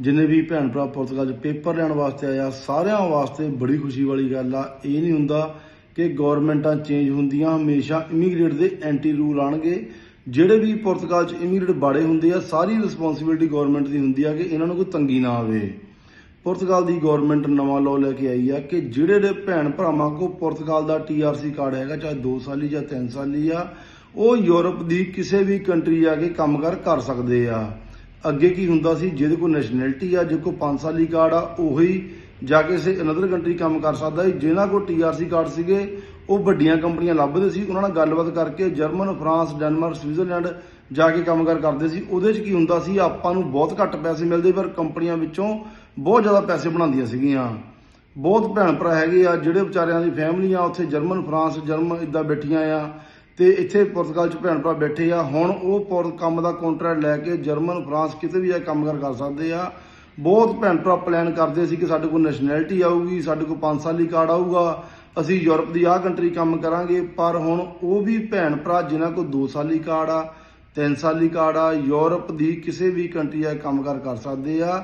ਜਿੰਨੇ ਵੀ ਭੈਣ ਭਰਾ ਪੁਰਤਗਾਲ 'ਚ ਪੇਪਰ ਲੈਣ ਵਾਸਤੇ ਆਇਆ, ਸਾਰਿਆਂ ਵਾਸਤੇ ਬੜੀ ਖੁਸ਼ੀ ਵਾਲੀ ਗੱਲ ਆ। ਇਹ ਨਹੀਂ ਹੁੰਦਾ ਕਿ ਗਵਰਨਮੈਂਟਾਂ ਚੇਂਜ ਹੁੰਦੀਆਂ, ਹਮੇਸ਼ਾ ਇਮੀਗ੍ਰੇਟ ਦੇ ਐਂਟੀ ਰੂਲ ਆਣਗੇ। ਜਿਹੜੇ ਵੀ ਪੁਰਤਗਾਲ 'ਚ ਇਮੀਗ੍ਰੇਟ ਬਾੜੇ ਹੁੰਦੇ ਆ, ਸਾਰੀ ਰਿਸਪੌਂਸਿਬਿਲਟੀ ਗਵਰਨਮੈਂਟ ਦੀ ਹੁੰਦੀ ਆ ਕਿ ਇਹਨਾਂ ਨੂੰ ਕੋਈ ਤੰਗੀ ਨਾ ਆਵੇ। ਪੁਰਤਗਾਲ ਦੀ ਗਵਰਨਮੈਂਟ ਨਵਾਂ ਲਾਅ ਲੈ ਕੇ ਆਈ ਆ ਕਿ ਜਿਹੜੇ ਜਿਹੜੇ ਭੈਣ ਭਰਾਵਾਂ ਕੋ ਪੁਰਤਗਾਲ ਦਾ ਟੀਆਰਸੀ ਕਾਰਡ ਹੈਗਾ, ਚਾਹੇ 2 ਸਾਲੀ ਜਾਂ 3 ਸਾਲੀ ਆ, ਉਹ ਯੂਰਪ ਦੀ ਕਿਸੇ ਵੀ ਕੰਟਰੀ ਜਾ ਕੇ ਕੰਮਕਾਰ ਕਰ ਸਕਦੇ ਆ। ਅੱਗੇ ਕੀ ਹੁੰਦਾ ਸੀ, ਜਿਹਦੇ ਕੋਲ ਨੈਸ਼ਨੈਲਿਟੀ ਆ, ਜਿਹਦੇ ਕੋਲ 5 ਸਾਲੀ ਕਾਰਡ ਆ, ਉਹੀ ਜਾ ਕੇ ਸੇ ਅਨਦਰ ਕੰਟਰੀ ਕੰਮ ਕਰ ਸਕਦਾ ਸੀ, ਜਿਹਨਾਂ ਕੋਲ ਟੀਆਰਸੀ ਕਾਰਡ ਸੀਗੇ, ਉਹ ਵੱਡੀਆਂ ਕੰਪਨੀਆਂ ਲੱਭਦੇ ਸੀ, ਉਹਨਾਂ ਨਾਲ ਗੱਲਬਾਤ ਕਰਕੇ ਜਰਮਨ, ਫਰਾਂਸ, ਡੈਨਮਾਰਕ, ਸਵਿਟਜ਼ਰਲੈਂਡ ਜਾ ਕੇ ਕੰਮਕਾਰ ਕਰਦੇ ਸੀ। ਉਹਦੇ 'ਚ ਕੀ ਹੁੰਦਾ ਸੀ, ਆਪਾਂ ਨੂੰ ਬਹੁਤ ਘੱਟ ਪੈਸੇ ਮਿਲਦੇ, ਪਰ ਕੰਪਨੀਆਂ ਵਿੱਚੋਂ ਬਹੁਤ ਜ਼ਿਆਦਾ ਪੈਸੇ ਬਣਾਉਂਦੀਆਂ ਸੀਗੀਆਂ। ਬਹੁਤ ਭੈਣ ਭਰਾ ਹੈਗੇ ਆ, ਜਿਹੜੇ ਵਿਚਾਰਿਆਂ ਦੀ ਫੈਮਲੀਆਂ ਉੱਥੇ ਜਰਮਨ, ਫਰਾਂਸ, ਜਰਮਨ ਇਦਾਂ ਬੈਠੀਆਂ ਆ। ਤੇ ਇੱਥੇ ਪੁਰਤਗਾਲ 'ਚ ਭੈਣ ਭਰਾ ਬੈਠੇ ਆ। ਹੁਣ ਉਹ ਪੁਰ, ਕੰਮ ਦਾ ਕੰਟਰੈਕਟ ਲੈ ਕੇ ਜਰਮਨ, ਫਰਾਂਸ ਕਿਤੇ ਵੀ ਜਾ ਕੰਮ ਕੰਮਕਾਰ ਕਰ ਸਕਦੇ ਆ। ਬਹੁਤ ਭੈਣ ਭਰਾ ਪਲਾਨ ਕਰਦੇ ਸੀ ਕਿ ਸਾਡੇ ਕੋਲ ਨੈਸ਼ਨੈਲਿਟੀ ਆਊਗੀ, ਸਾਡੇ ਕੋਲ 5 ਸਾਲੀ ਕਾਰਡ ਆਊਗਾ। ਅਸੀਂ ਯੂਰਪ ਦੀ ਆਹ ਕੰਟਰੀ ਕੰਮ ਕਰਾਂਗੇ, ਪਰ ਹੁਣ ਉਹ ਵੀ ਭੈਣ ਭਰਾ ਜਿਨ੍ਹਾਂ ਕੋਲ 2 ਸਾਲੀ ਕਾਰਡ ਆ 3 ਸਾਲੀ ਕਾਰਡ ਆ, ਯੂਰਪ ਦੀ ਕਿਸੇ ਵੀ ਕੰਟਰੀ ਆ ਕੰਮਕਾਰ ਕਰ ਸਕਦੇ ਆ।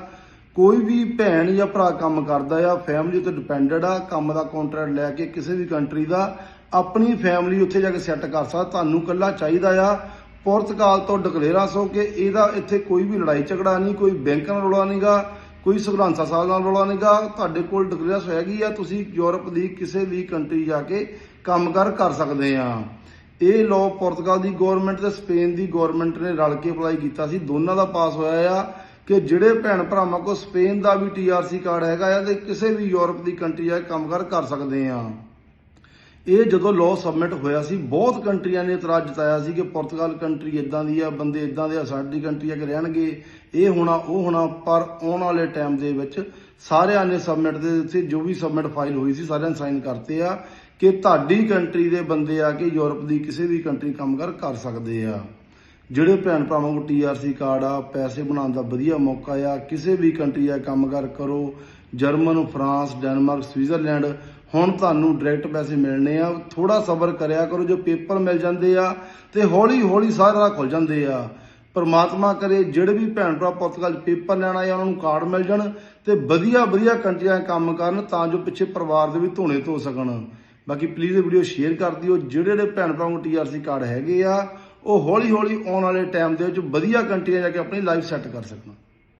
ਕੋਈ ਵੀ ਭੈਣ ਜਾਂ ਭਰਾ ਕੰਮ ਕਰਦਾ ਆ ਫੈਮਿਲੀ ਉੱਤੇ ਡਿਪੈਂਡਡ ਆ, ਕੰਮ ਦਾ ਕੰਟਰੈਕਟ ਲੈ ਕੇ ਕਿਸੇ ਵੀ ਕੰਟਰੀ ਦਾ ਆਪਣੀ ਫੈਮਿਲੀ ਉੱਥੇ ਜਾ ਕੇ ਸੈੱਟ ਕਰ ਸਕਦਾ, ਤੁਹਾਨੂੰ ਕੱਲਾ ਚਾਹੀਦਾ ਆ। ਪੁਰਤਗਾਲ ਤੋਂ ਡਿਕਲੇਅਰਾਂ ਸੋ ਕਿ ਇਹਦਾ ਇੱਥੇ ਕੋਈ ਵੀ ਲੜਾਈ ਝਗੜਾ ਨਹੀਂ, ਕੋਈ ਬੈਂਕ ਨਾਲ ਰੌਲਾ ਨਹੀਂਗਾ ਕੋਈ ਸੁਗਰਾਂਸਾ ਸਾਹਿਬ ਨਾਲ ਰੌਲਾ ਨਹੀਂਗਾ ਤੁਹਾਡੇ ਕੋਲ ਡਿਕਲੇਅਰਸ ਹੈਗੀ ਆ, ਤੁਸੀਂ ਯੂਰਪ ਦੀ ਕਿਸੇ ਵੀ ਕੰਟਰੀ ਜਾ ਕੇ ਕੰਮਕਾਰ ਕਰ ਸਕਦੇ ਆ। ਇਹ ਲਾਅ ਪੁਰਤਗਾਲ ਦੀ ਗਵਰਨਮੈਂਟ ਤੇ ਸਪੇਨ ਦੀ ਗਵਰਨਮੈਂਟ ਨੇ ਰਲ ਕੇ ਅਪਲਾਈ ਕੀਤਾ ਸੀ। ਦੋਨਾਂ ਦਾ ਪਾਸ ਹੋਇਆ ਆ ਕਿ ਜਿਹੜੇ ਭੈਣ ਭਰਾਵਾਂ ਕੋਲ ਸਪੇਨ ਦਾ ਵੀ ਟੀਆਰਸੀ ਕਾਰਡ ਹੈਗਾ ਆ, ਤੇ ਕਿਸੇ ਵੀ ਯੂਰਪ ਦੀ ਕੰਟਰੀ ਜਾ ਕੇ ਕੰਮਕਾਰ ਕਰ ਸਕਦੇ ਆ। ਇਹ ਜਦੋਂ ਲਾਅ ਸਬਮਿਟ ਹੋਇਆ ਸੀ, ਬਹੁਤ ਕੰਟਰੀਆਂ ਨੇ ਇਤਰਾਜ਼ ਜਤਾਇਆ ਸੀ ਕਿ ਪੁਰਤਗਾਲ ਕੰਟਰੀ ਇਦਾਂ ਦੀ ਆ, ਬੰਦੇ ਇਦਾਂ ਦੇ ਆ, ਸਾਡੀ ਕੰਟਰੀ ਆ ਕਿ ਰਹਿਣਗੇ, ਇਹ ਹੋਣਾ, ਉਹ ਹੋਣਾ, ਪਰ ਆਉਣ ਵਾਲੇ ਟਾਈਮ ਦੇ ਵਿੱਚ ਸਾਰਿਆਂ ਨੇ ਸਬਮਿਟ ਦੇ ਉੱਤੇ ਜੋ ਵੀ ਸਬਮਿਟ ਫਾਈਲ ਹੋਈ ਸੀ, ਸਾਰਿਆਂ ਨੇ ਸਾਈਨ ਕਰਤੇ ਆ ਕਿ ਤੁਹਾਡੀ ਕੰਟਰੀ ਦੇ ਬੰਦੇ ਆ ਕੇ ਯੂਰਪ ਦੀ ਕਿਸੇ ਵੀ ਕੰਟਰੀ ਕੰਮਕਾਰ ਕਰ ਸਕਦੇ ਆ। ਜਿਹੜੇ ਭੈਣ ਭਰਾਵਾਂ ਕੋਲ ਟੀਆਰਸੀ ਕਾਰਡ ਆ, ਪੈਸੇ ਬਣਾਉਣ ਦਾ ਵਧੀਆ ਮੌਕਾ ਆ, ਕਿਸੇ ਵੀ ਕੰਟਰੀ ਆ ਕੰਮਕਾਰ ਕਰੋ ਜਰਮਨ ਫਰਾਂਸ ਡੈਨਮਾਰਕ ਸਵਿਟਜ਼ਰਲੈਂਡ ਹੁਣ ਤੁਹਾਨੂੰ ਡਾਇਰੈਕਟ ਪੈਸੇ ਮਿਲਣੇ ਆ ਥੋੜਾ ਸਬਰ ਕਰਿਆ ਕਰੋ ਜੋ ਪੇਪਰ ਮਿਲ ਜਾਂਦੇ ਆ ਤੇ ਹੌਲੀ ਹੌਲੀ ਸਾਰਾ ਖੁੱਲ ਜਾਂਦੇ ਆ। ਪਰਮਾਤਮਾ ਕਰੇ ਜਿਹੜੇ ਵੀ ਭੈਣ ਭਰਾ ਪੁਰਤਗਾਲ 'ਚ ਪੇਪਰ ਲੈਣ ਆਏ ਆ, ਉਹਨਾਂ ਨੂੰ ਕਾਰਡ ਮਿਲ ਜਾਣ ਤੇ ਵਧੀਆ ਵਧੀਆ ਕੰਟਰੀਆਂ ਕੰਮ ਕਰਨ ਤਾਂ ਜੋ ਪਿੱਛੇ ਪਰਿਵਾਰ ਦੇ ਵੀ ਧੋਣੇ ਧੋ ਸਕਣ। ਬਾਕੀ ਪਲੀਜ਼ ਇਹ ਵੀਡੀਓ ਸ਼ੇਅਰ ਕਰ ਦਿਓ ਜਿਹੜੇ ਜਿਹੜੇ ਭੈਣ ਭਰਾਵਾਂ ਕੋਲ ਟੀਆਰਸੀ ਕਾਰਡ ਹੈਗੇ ਆ ਉਹ ਹੌਲੀ ਹੌਲੀ ਆਉਣ ਵਾਲੇ ਟਾਈਮ ਦੇ ਵਿੱਚ ਵਧੀਆ ਕੰਟਰੀਆਂ ਜਾ ਕੇ ਆਪਣੀ ਲਾਈਫ ਸੈੱਟ ਕਰ ਸਕਣ।